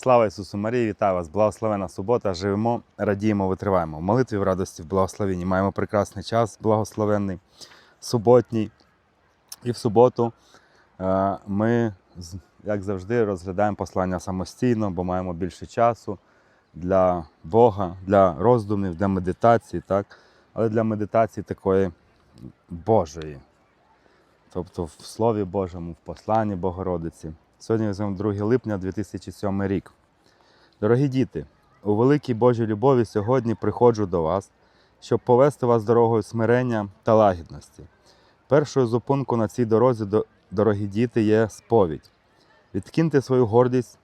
Слава Ісусу Марії, вітаю вас! Благословена субота. Живемо, радіємо, витриваємо. В молитві в радості, в благословенні. Маємо прекрасний час, благословенний, суботній. І в суботу е, ми, як завжди, розглядаємо послання самостійно, бо маємо більше часу для Бога, для роздумів, для медитації, так? але для медитації такої Божої. Тобто в Слові Божому, в посланні Богородиці. Сьогодні візьмемо 2 липня 2007 рік. Дорогі діти, у великій Божій любові сьогодні приходжу до вас, щоб повести вас дорогою смирення та лагідності. Першою зупинкою на цій дорозі, дорогі діти, є сповідь. Відкиньте свою гордість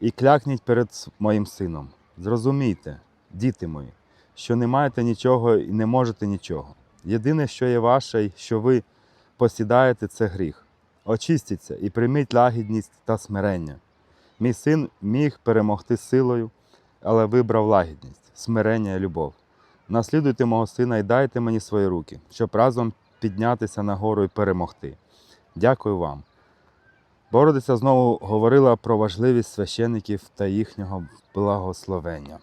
і клякніть перед моїм сином. Зрозумійте, діти мої, що не маєте нічого і не можете нічого. Єдине, що є ваше, і що ви посідаєте, це гріх. Очистіться і прийміть лагідність та смирення. Мій син міг перемогти силою, але вибрав лагідність, смирення і любов. Наслідуйте мого сина і дайте мені свої руки, щоб разом піднятися нагору і перемогти. Дякую вам. Бородиця знову говорила про важливість священиків та їхнього благословення.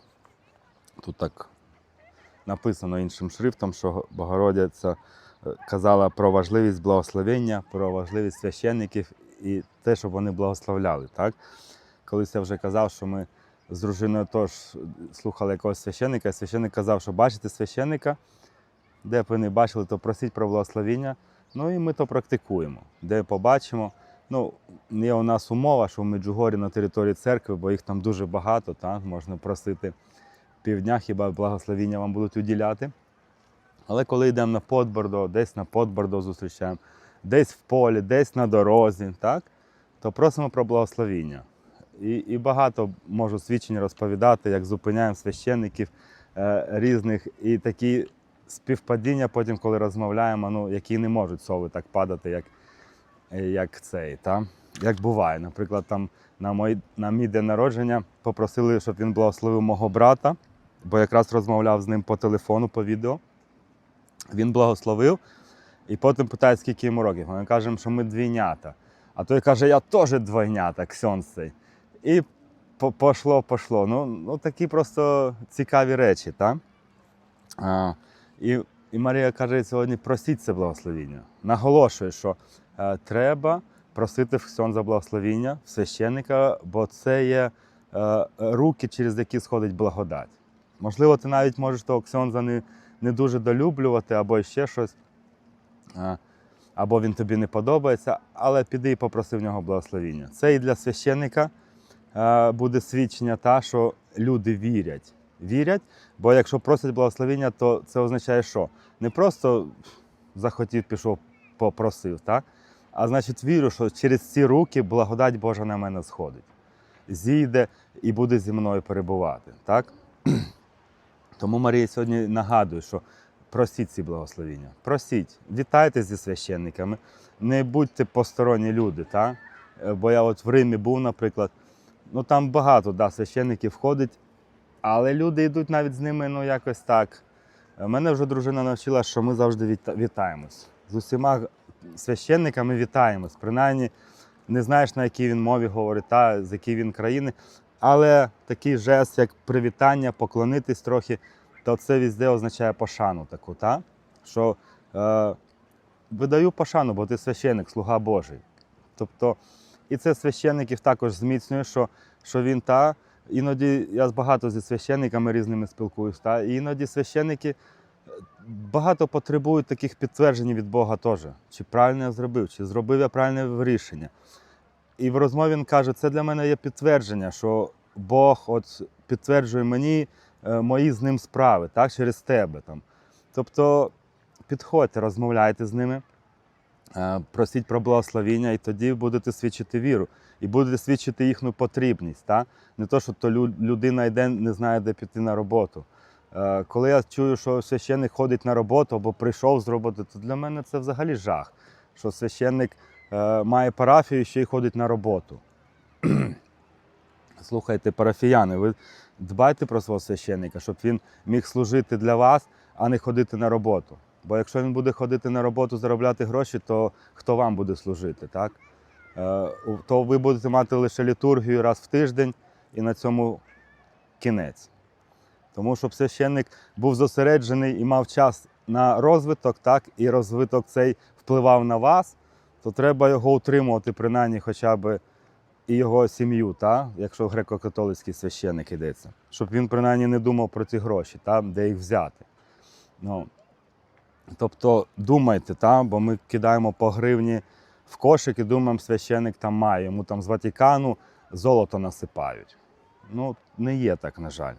Тут так написано іншим шрифтом, що Богородиця е, казала про важливість благословення, про важливість священників і те, щоб вони благословляли. Так? Колись я вже казав, що ми з дружиною теж слухали якогось священника, і священник казав, що бачите священника, де б ви не бачили, то просіть про благословення. Ну і ми то практикуємо. Де побачимо. Ну, є у нас умова, що в Меджугорі на території церкви, бо їх там дуже багато, так? можна просити півдня, хіба благословіння вам будуть уділяти. Але коли йдемо на Подбордо, десь на Подбордо зустрічаємо, десь в полі, десь на дорозі, так? то просимо про благословіння. І, і багато можу свідчень розповідати, як зупиняємо священників е, різних, і такі співпадіння потім, коли розмовляємо, ну, які не можуть сови так падати, як, як цей. Та? Як буває. Наприклад, там на, мой, на мій день народження попросили, щоб він благословив мого брата, бо якраз розмовляв з ним по телефону, по відео. Він благословив, і потім питає, скільки йому років. Ми кажемо, що ми двійнята. А той каже, я теж двойнята, цей. І пошло, пошло. Ну, ну такі просто цікаві речі, так? А, і, і Марія каже сьогодні: просіть це благословіння. Наголошує, що е, треба просити ксьон за благословіння священника, бо це є е, руки, через які сходить благодать. Можливо, ти навіть можеш того ксьонза не, не дуже долюблювати або ще щось. Або він тобі не подобається, але піди і попроси в нього благословіння. Це і для священника буде свідчення, та, що люди вірять. Вірять, бо якщо просять благословіння, то це означає, що не просто захотів, пішов, попросив, так? а значить вірю, що через ці руки благодать Божа на мене сходить. Зійде і буде зі мною перебувати. Так? Тому Марія сьогодні нагадує, що просіть ці благословіння. Просіть, вітайте зі священниками, не будьте посторонні люди. Та? Е, Бо я от в Римі був, наприклад, ну там багато да, священників входить, але люди йдуть навіть з ними ну, якось так. Е, Мене вже дружина навчила, що ми завжди вітаємось. З усіма священниками вітаємось. Принаймні, не знаєш, на якій він мові говорить, та, з якої він країни. Але такий жест, як привітання, поклонитись трохи, то це візде означає пошану таку, та? що е, видаю пошану, бо ти священник, слуга Божий. Тобто, і це священників також зміцнює, що, що він та. Іноді я багато зі священниками різними спілкуюсь, та, і іноді священники е, багато потребують таких підтверджень від Бога теж. Чи правильно я зробив, чи зробив я правильне рішення. І в розмові він каже, це для мене є підтвердження, що Бог от підтверджує мені е, мої з ним справи, так, через тебе. Там. Тобто підходьте, розмовляйте з ними, е, просіть про благословіння, і тоді будете свідчити віру. І будете свідчити їхню потрібність. Так? Не то, що то людина йде, не знає, де піти на роботу. Е, Коли я чую, що священник ходить на роботу або прийшов з роботи, то для мене це взагалі жах, що священник має парафію і ще й ходить на роботу. Слухайте, парафіяни, ви дбайте про свого священника, щоб він міг служити для вас, а не ходити на роботу. Бо якщо він буде ходити на роботу, заробляти гроші, то хто вам буде служити, так? Е, То ви будете мати лише літургію раз в тиждень, і на цьому кінець. Тому щоб священник був зосереджений і мав час на розвиток, так, і розвиток цей впливав на вас, то треба його утримувати, принаймні хоча б і його сім'ю, та, якщо греко-католицький священник йдеться, щоб він принаймні не думав про ці гроші, та, де їх взяти. Ну, тобто думайте, та, бо ми кидаємо по гривні в кошик і думаємо, священник там має, йому там з Ватикану золото насипають. Ну, не є так, на жаль.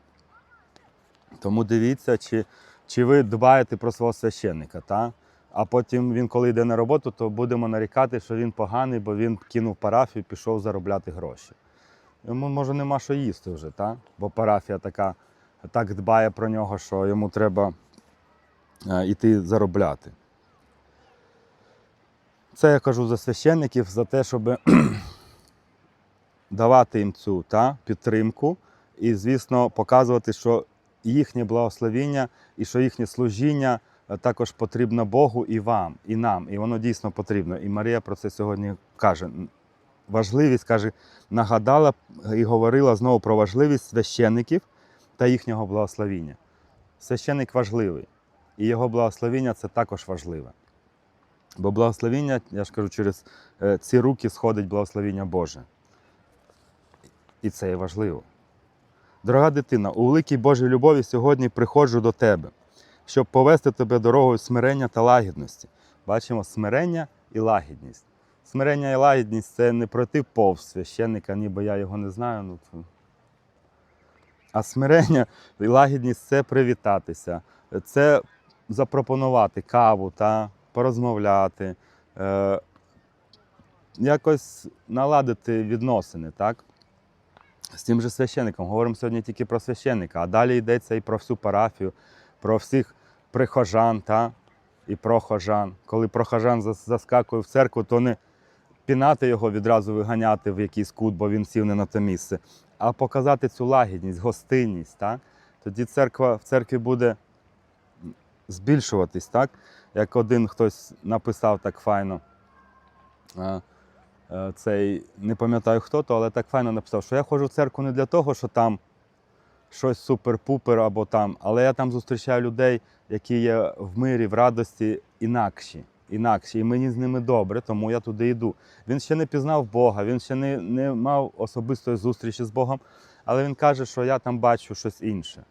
Тому дивіться, чи, чи ви дбаєте про свого священника, та? А потім він, коли йде на роботу, то будемо нарікати, що він поганий, бо він кинув парафію і пішов заробляти гроші. Йому, може, нема що їсти вже, та? бо парафія така, так дбає про нього, що йому треба е, йти заробляти. Це я кажу за священників, за те, щоб давати їм цю та, підтримку і, звісно, показувати, що їхнє благословіння і що їхнє служіння е, також потрібно Богу і вам, і нам. І воно дійсно потрібно. І Марія про це сьогодні каже. Важливість каже, нагадала і говорила знову про важливість священників та їхнього благословіння. Священник важливий, і його благословіння це також важливе. Бо благословіння, я ж кажу, через е, ці руки сходить благословіння Боже. І це є важливо. Дорога дитина, у великій Божій любові сьогодні приходжу до тебе, щоб повести тебе дорогою смирення та лагідності. Бачимо смирення і лагідність. Смирення і лагідність це не пройти повз священника, ніби я його не знаю. Ну, то... А смирення і лагідність це привітатися, це запропонувати каву та порозмовляти, е, якось наладити відносини, так? з тим же священником. Говоримо сьогодні тільки про священника, а далі йдеться і про всю парафію, про всіх прихожан та? і прохожан. Коли прохожан заскакує в церкву, то не пінати його відразу виганяти в якийсь кут, бо він сів не на те місце, а показати цю лагідність, гостинність. Так? Тоді церква в церкві буде збільшуватись, так? Як один хтось написав так файно. е, Цей не пам'ятаю хто то, але так файно написав, що я ходжу в церкву не для того, що там щось супер-пупер або там, але я там зустрічаю людей, які є в мирі, в радості інакші. Інакші, і мені з ними добре, тому я туди йду. Він ще не пізнав Бога, він ще не, не мав особистої зустрічі з Богом, але він каже, що я там бачу щось інше.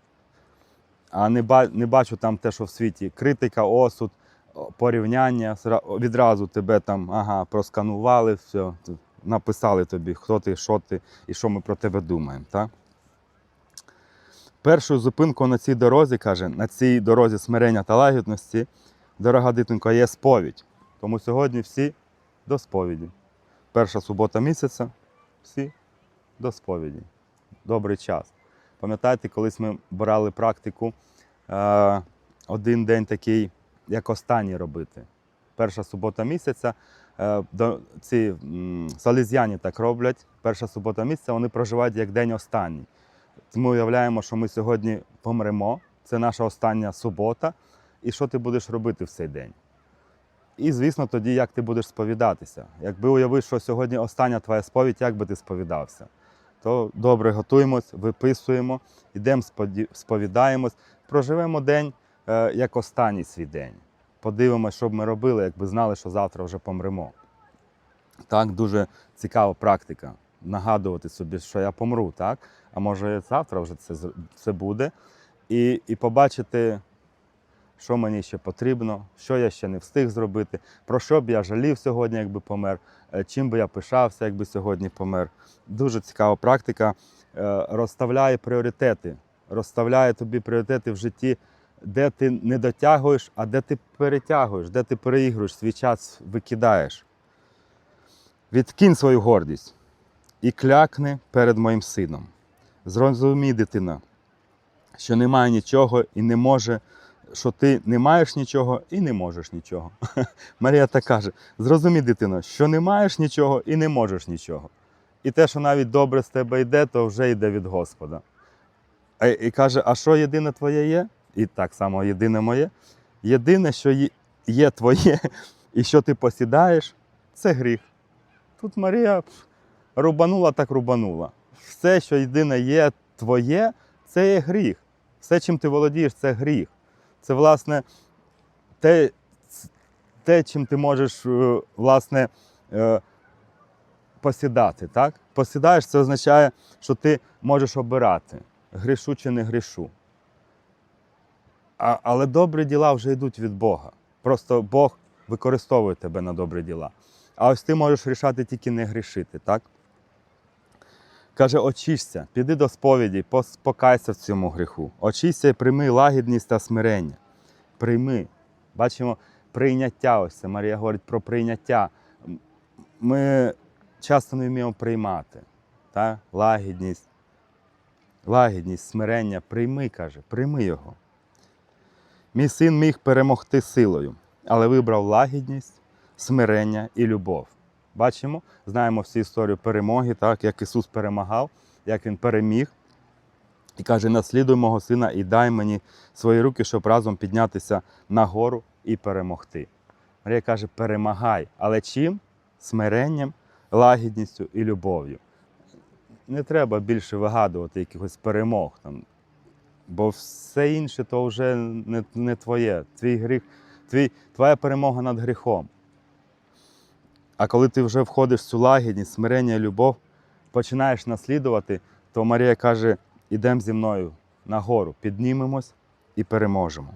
А не, ба, не бачу там те, що в світі. Критика, осуд, порівняння, відразу тебе там ага, просканували, все, написали тобі, хто ти, що ти і що ми про тебе думаємо. Так? Першою зупинкою на цій дорозі, каже, на цій дорозі смирення та лагідності, дорога дитинко, є сповідь. Тому сьогодні всі до сповіді. Перша субота місяця, всі до сповіді. Добрий час. Пам'ятаєте, колись ми брали практику е, один день такий, як останній робити. Перша субота місяця. Е, ці м, салезяні так роблять. Перша субота місяця вони проживають як день останній. Ми уявляємо, що ми сьогодні помремо. Це наша остання субота. І що ти будеш робити в цей день? І, звісно, тоді як ти будеш сповідатися. Якби уявив, що сьогодні остання твоя сповідь, як би ти сповідався? То добре готуємось, виписуємо, йдемо, сповідаємось, проживемо день е, як останній свій день. Подивимося, що б ми робили, якби знали, що завтра вже помремо. Так, дуже цікава практика. Нагадувати собі, що я помру, так? А може завтра вже це, це буде. І, і побачити, що мені ще потрібно, що я ще не встиг зробити, про що б я жалів сьогодні, якби помер, е, чим би я пишався, якби сьогодні помер. Дуже цікава практика. Е, Розставляє пріоритети, розставляє тобі пріоритети в житті, де ти не дотягуєш, а де ти перетягуєш, де ти переігруєш, свій час викидаєш. Відкинь свою гордість і клякни перед моїм сином. Зрозумій, дитина, що немає нічого і не може, що ти не маєш нічого і не можеш нічого. Марія так каже: зрозумій, дитино, що не маєш нічого і не можеш нічого. І те, що навіть добре з тебе йде, то вже йде від Господа. І каже: а що єдине твоє є? І так само єдине моє. Єдине, що є- твоє, і що ти посідаєш, це гріх. Тут Марія рубанула так рубанула. все, що єдине є твоє, це є гріх. Все, чим ти володієш, це гріх. Це, власне, те, те чим ти можеш, е, власне, е, посідати. Так? Посідаєш, це означає, що ти можеш обирати, грішу чи не грішу. А, але добрі діла вже йдуть від Бога. Просто Бог використовує тебе на добрі діла. А ось ти можеш рішати тільки не грішити, так? Каже, очишся, піди до сповіді, пос- покайся в цьому гріху. Очисься і прийми лагідність та смирення. Прийми. Бачимо прийняття. Ось це Марія говорить про прийняття. Ми часто не вміємо приймати. Так? Лагідність. Лагідність, смирення. Прийми, каже, прийми його. Мій син міг перемогти силою, але вибрав лагідність, смирення і любов. Бачимо, знаємо всю історію перемоги, так, як Ісус перемагав, як Він переміг. І каже: наслідуй мого сина і дай мені свої руки, щоб разом піднятися на гору і перемогти. Марія каже: перемагай. Але чим? Смиренням, лагідністю і любов'ю. Не треба більше вигадувати якихось перемог. Там, бо все інше то вже не, не твоє. Твій гріх, твій, твоя перемога над гріхом. А коли ти вже входиш в цю лагідність, смирення, любов, починаєш наслідувати, то Марія каже: ідемо зі мною на гору, піднімемось і переможемо.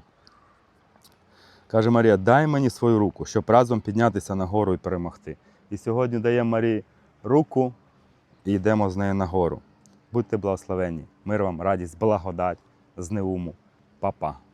Каже Марія, дай мені свою руку, щоб разом піднятися на гору і перемогти. І сьогодні даємо Марії руку і йдемо з нею на гору. Будьте благословенні. Мир вам, радість, благодать з Неуму. Па-па.